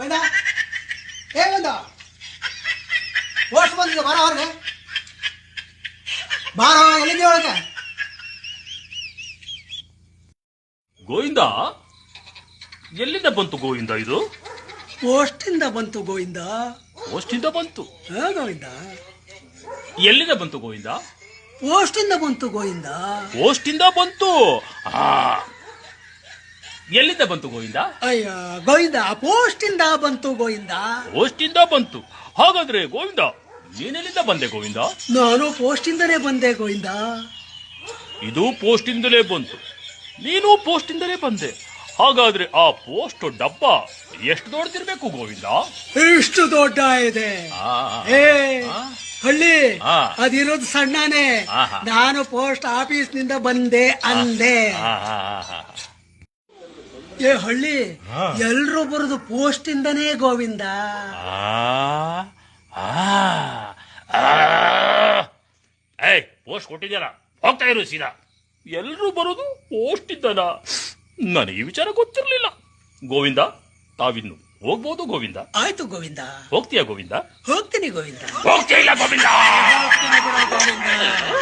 ಏ ಬಾರ ಅವ್ರಿಗೆ ಬಾರ ಒಳಗೆ? ಗೋವಿಂದ? ಎಲ್ಲಿಂದ ಬಂತು ಗೋವಿಂದ ಇದು? ಪೋಸ್ಟಿಂದ ಬಂತು ಗೋವಿಂದ. ಪೋಸ್ಟಿಂದ ಬಂತು. ಗೋವಿಂದ. ಎಲ್ಲಿಂದ ಬಂತು ಗೋವಿಂದ? ಪೋಸ್ಟಿಂದ ಬಂತು ಗೋವಿಂದ. ಪೋಸ್ಟಿಂದ ಬಂತು. ಆ ಎಲ್ಲಿಂದ ಬಂತು ಗೋವಿಂದ? ಅಯ್ಯ ಗೋವಿಂದ ಪೋಸ್ಟ್ ಇಂದ ಬಂತು ಗೋವಿಂದ. ಪೋಸ್ಟ್ ಇಂದ ಬಂತು. ಹಾಗಾದ್ರೆ ಗೋವಿಂದ ನೀನೆಲ್ಲಿಂದ ಬಂದೆ ಗೋವಿಂದ? ನಾನು ಪೋಸ್ಟ್ ಇಂದಲೇ ಬಂದೆ ಗೋವಿಂದ. ಇದು ಪೋಸ್ಟ್ ಇಂದಲೇ ಬಂತು. ನೀನು ಪೋಸ್ಟ್ ಇಂದಲೇ ಬಂದೆ. ಹಾಗಾದ್ರೆ ಆ ಪೋಸ್ಟ್ ಡಬ್ಬ ಎಷ್ಟು ದೊಡ್ಡದಿರ್ಬೇಕು ಗೋವಿಂದ? ಇಷ್ಟು ದೊಡ್ಡ ಇದೆ. ಆ, ಏ ಹಳ್ಳಿ. ಅದಿರೋದು ಸಣ್ಣನೇ. ನಾನು ಪೋಸ್ಟ್ ಆಫೀಸ್ನಿಂದ ಬಂದೆ ಅಂದೆ. ಏ ಹಳ್ಳಿ ಎಲ್ರು ಬರೋದು ಪೋಸ್ಟ್ ಇಂದನೇ ಗೋವಿಂದ. ಆ, ಆ, ಆ. ಏಯ್ ಪೋಸ್ಟ್ ಕೊಟ್ಟಿದ್ಯಾರ ಹೋಗ್ತಾ ಇರು ಸೀದಾ. ಎಲ್ರೂ ಬರೋದು ಪೋಸ್ಟ್ ಇದ್ದಾನ ನನಗೆ ಈ ವಿಚಾರ ಗೊತ್ತಿರಲಿಲ್ಲ. ಗೋವಿಂದ ತಾವಿನ್ನು ಹೋಗ್ಬೋದು ಗೋವಿಂದ? ಆಯ್ತು ಗೋವಿಂದ. ಹೋಗ್ತೀಯಾ ಗೋವಿಂದ? ಹೋಗ್ತೀನಿ ಗೋವಿಂದ. ಹೋಗ್ತೀಯ ಇಲ್ಲ ಗೋವಿಂದ? ಹೋಗ್ತೀನಿ ಗೋವಿಂದ.